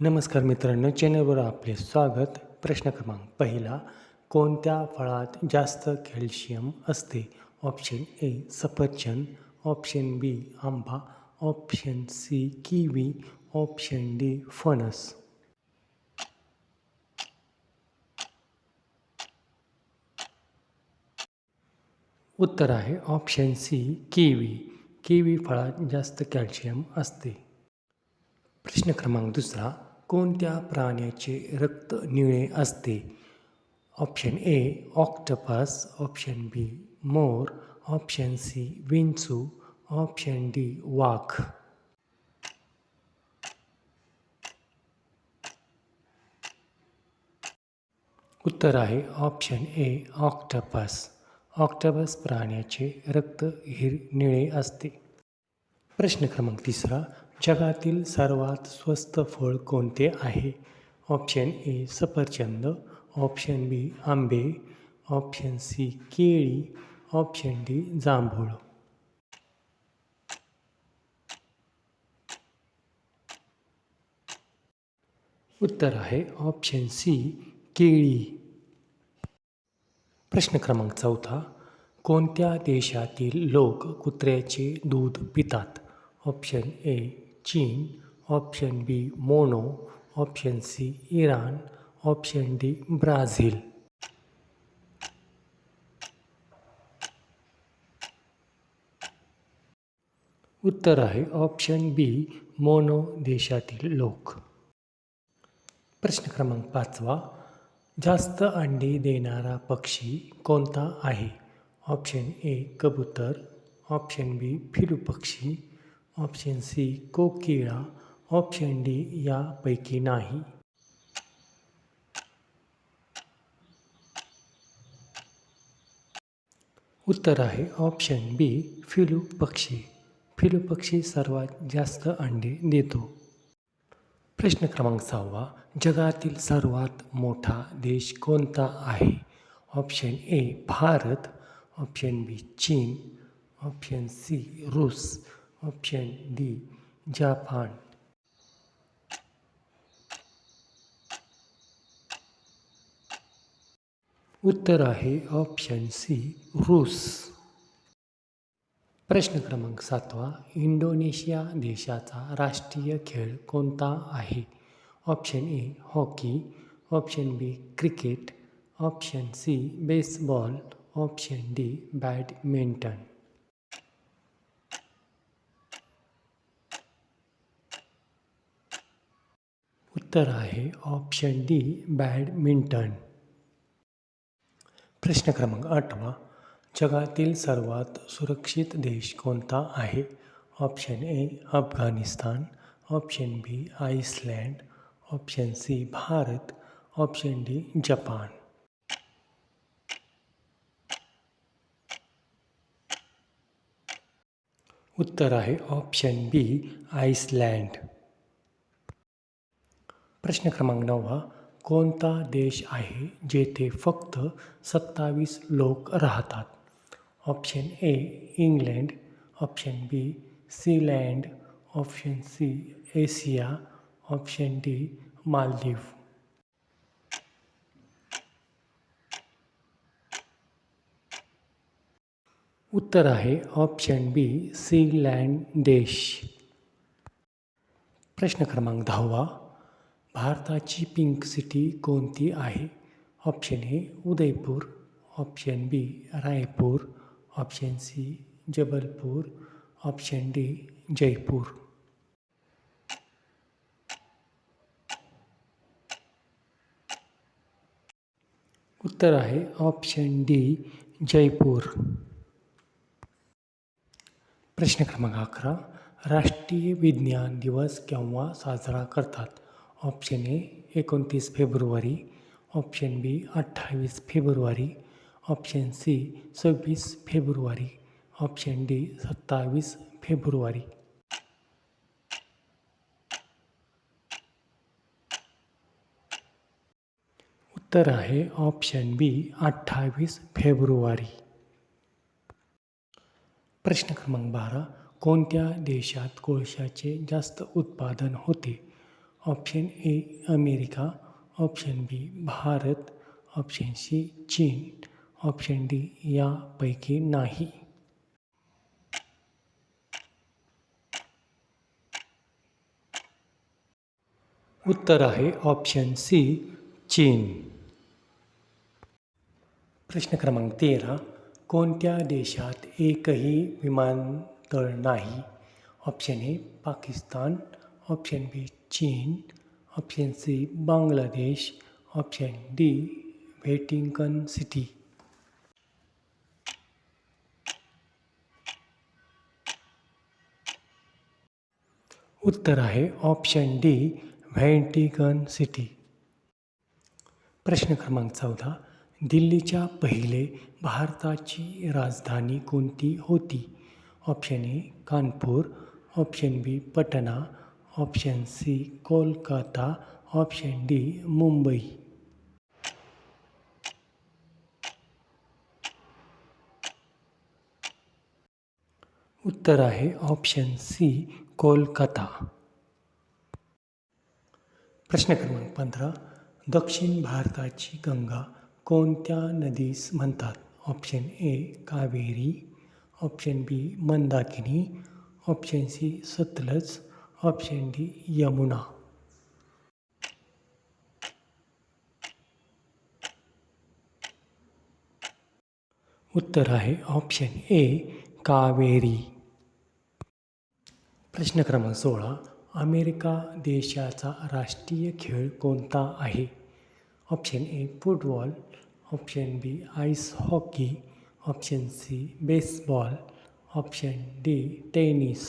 नमस्कार मित्रांनो, चॅनलवर आपले स्वागत. प्रश्न क्रमांक पहिला, कोणत्या फळात जास्त कॅल्शियम असते? ऑप्शन ए, सफरचंद. ऑप्शन बी, आंबा. Option C, kiwi. Option D, फणस. उत्तर आहे ऑप्शन सी, किवी. किवी फळात जास्त कॅल्शियम असते. प्रश्न क्रमांक दुसरा कोणत्या प्राण्याचे रक्त निळे असते? Option A octopus, option B more, option C विंचू, ऑप्शन डी वाघ. उत्तर आहे, ऑप्शन ए ऑक्टोपस. ऑक्टोपस प्राण्याचे रक्त हिर निळे असते. प्रश्न क्रमांक तिसरा जगातील सर्वात स्वस्त फळ कोणते आहे? ऑप्शन ए सफरचंद. ऑप्शन बी आंबे. ऑप्शन सी केळी. ऑप्शन डी जांभूळ. उत्तर आहे ऑप्शन सी केळी. प्रश्न क्रमांक चौथा. कोणत्या देशातील लोक कुत्र्याचे दूध पितात? ऑप्शन ए चीन ऑप्शन बी मोनो option C Iran option D Brazil. उत्तर आहे ऑप्शन बी मोनो देशातील लोक. प्रश्न क्रमांक पाचवा जास्त अंडी देणारा पक्षी कोणता आहे? ऑप्शन ए कबूतर ऑप्शन बी फिरू पक्षी ऑप्शन सी कोकिळा ऑप्शन डी यापैकी नाही. उत्तर आहे ऑप्शन बी, फिलू पक्षी. फिलू पक्षी सर्वात जास्त अंडे देतो. प्रश्न क्रमांक सहावा, जगातील सर्वात मोठा देश कोणता आहे? Option A, Bharat. Option B, चीन. ऑप्शन सी, रूस. Option D, Japan. उत्तर आहे ऑप्शन सी, रूस। प्रश्न क्रमांक सातवा, इंडोनेशिया देशाचा राष्ट्रीय खेळ कोणता आहे? Option A, hockey. Option B, cricket. Option C, baseball. Option D, badminton. उत्तर आहे ऑप्शन डी बॅडमिंटन प्रश्न क्रमांक आठवा. जगातील सर्वात सुरक्षित देश कोणता आहे? Option A Afghanistan. Option B Iceland option C Bharat. Option D Japan. उत्तर आहे ऑप्शन बी आईसलँड प्रश्न क्रमांक नववा कोणता देश आहे जेथे फक्त सत्तावीस लोक राहतात? Option A, England. Option B, Sealand. Option C, Asia. Option D, Maldives. उत्तर आहे, ऑप्शन बी, सीलँड देश. प्रश्न क्रमांक दहावा भारताची पिंक सिटी कोणती आहे? Option A Udaipur. Option B Raipur. Option C Jabalpur. Option D Jaipur. उत्तर आहे ऑप्शन डी जयपूर. प्रश्न क्रमांक अकरा राष्ट्रीय विज्ञान दिवस केव्हा साजरा करतात? ऑप्शन ए एकोणतीस फेब्रुवारी ऑप्शन बी अठ्ठावीस फेब्रुवारी ऑप्शन सी सव्वीस फेब्रुवारी ऑप्शन डी सत्तावीस फेब्रुवारी. उत्तर आहे ऑप्शन बी अठ्ठावीस फेब्रुवारी. प्रश्न क्रमांक बारा कोणत्या देशात कोळशाचे जास्त उत्पादन होते? Option A America, option B Bharat, option C चीन, ऑप्शन डी यापैकी नाही. उत्तर आहे ऑप्शन सी चीन. प्रश्न क्रमांक तेरा, कोणत्या देशात एकही विमानतळ नाही? Option A Pakistan, option B चीन, option C Bangladesh, option D Vatican city. उत्तर आहे ऑप्शन डी व्हॅटिकन सिटी। प्रश्न क्रमांक चौदा दिल्लीच्या पहिले भारताची राजधानी कोणती होती? Option A Kanpur, option B Patna option C Kolkata, option D Mumbai. उत्तर आहे ऑप्शन सी कोलकाता. प्रश्न क्रमांक पंधरा, दक्षिण भारताची गंगा कोणत्या नदीस म्हणतात? Option A Kaveri, option B Mandakini, option C Sutlej option D Yamuna. उत्तर आहे ऑप्शन ए कावेरी। प्रश्न क्रमांक सोळा, अमेरिका देशाचा राष्ट्रीय खेळ कोणता आहे? Option A football option B ice hockey option C baseball option D tennis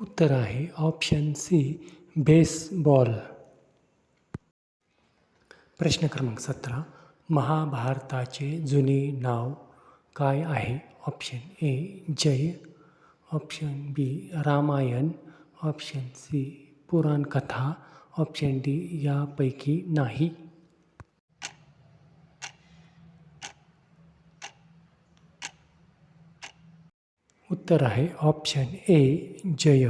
उत्तर आहे ऑप्शन सी बेसबॉल प्रश्न क्रमांक सतरा महाभारताचे जुने नाव काय आहे? ऑप्शन ए जय. Option B Ramayan. Option C पुराणकथा. Option D यापैकी नाही. उत्तर आहे ऑप्शन ए जय.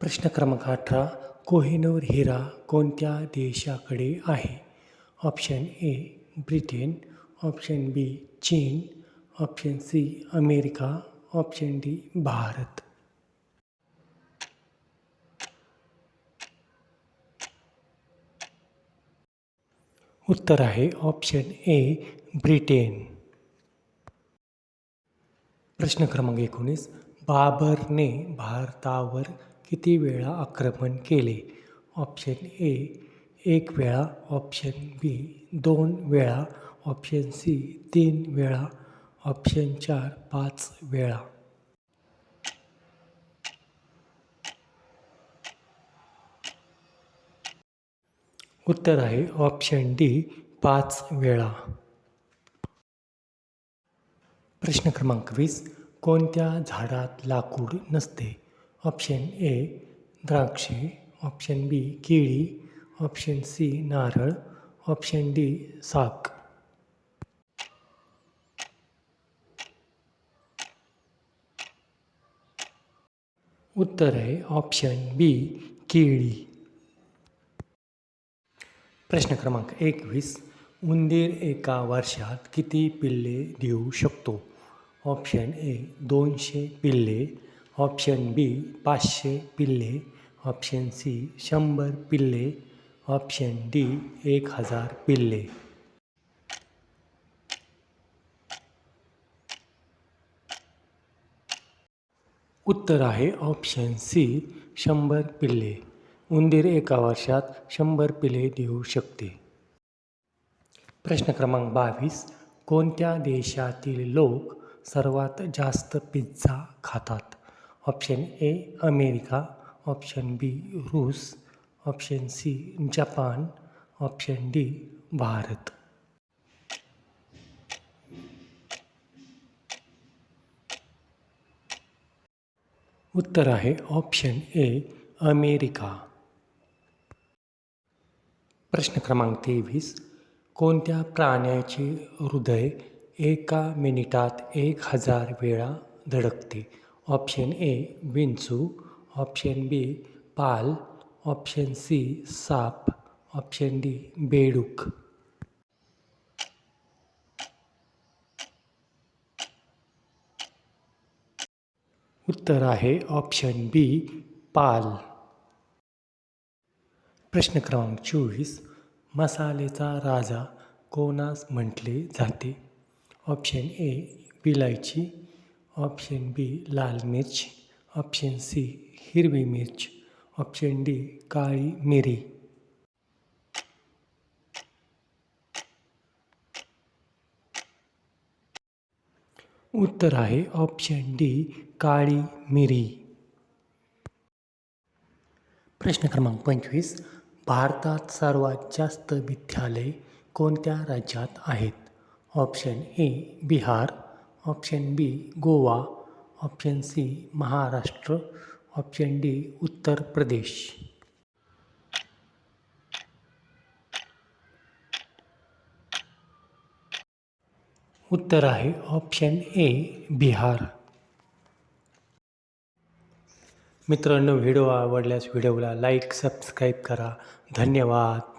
प्रश्न क्रमांक अठरा, कोहिनूर हिरा कोणत्या देशाकडे आहे? Option A Britain option B चीन option C America option D Bharat उत्तर आहे ऑप्शन ए ब्रिटेन प्रश्न क्रमांक एकोणीस. बाबरने भारतावर किती वेळा आक्रमण केले? ऑप्शन ए एक वेळा. ऑप्शन बी दोन वेळा. ऑप्शन सी तीन वेळा. ऑप्शन चार पाच वेळा. उत्तर आहे ऑप्शन डी पाच वेळा. प्रश्न क्रमांक वीस, कोणत्या झाडात लाकूड नसते? ऑप्शन ए, द्राक्षे. ऑप्शन बी, केळी. ऑप्शन सी, नारळ. ऑप्शन डी, साक. उत्तर आहे ऑप्शन बी, केळी. प्रश्न क्रमांक एकवीस, उंदीर एका वर्षात किती पिल्ले देऊ शकतो? ऑप्शन ए दोनशे पिल्ले. ऑप्शन बी पाचशे पिल्ले. ऑप्शन सी शंभर पिल्ले. ऑप्शन डी एक हज़ार पिल्ले. उत्तर आहे ऑप्शन सी शंभर पिल्ले. उंदीर एका वर्षात शंभर पिल्ले देऊ शकते. प्रश्न क्रमांक बावीस, कोणत्या देशातील लोक सर्वात जास्त पिझ्झा खातात. Option A America option B रूस option C Japan option D Bharat उत्तर आहे ऑप्शन ए अमेरिका प्रश्न क्रमांक तेवीस कोणत्या प्राण्याचे हृदय एका मिनिटात एक हजार वेळा धडकते. ऑप्शन ए विंचू. ऑप्शन बी पाल. ऑप्शन सी साप. ऑप्शन डी बेडूक. उत्तर आहे ऑप्शन बी पाल. प्रश्न क्रमांक चोवीस. मसालेचा राजा कोणास म्हटले जाते? ऑप्शन ए विलायची ऑप्शन बी लाल मिर्च ऑप्शन सी हिरवी मिर्च ऑप्शन डी काळी मिरी उत्तर आहे ऑप्शन डी काळी मिरी प्रश्न क्रमांक पंचवीस. भारतात सर्वात जास्त विद्यालय कोणत्या राज्यात आहेत? Option A Bihar, option B Goa, option C Maharashtra, option D Uttar Pradesh. उत्तर आहे ऑप्शन ए बिहार। मित्रांनो, व्हिडिओ आवडल्यास व्हिडिओला लाईक, सबस्क्राईब करा. धन्यवाद.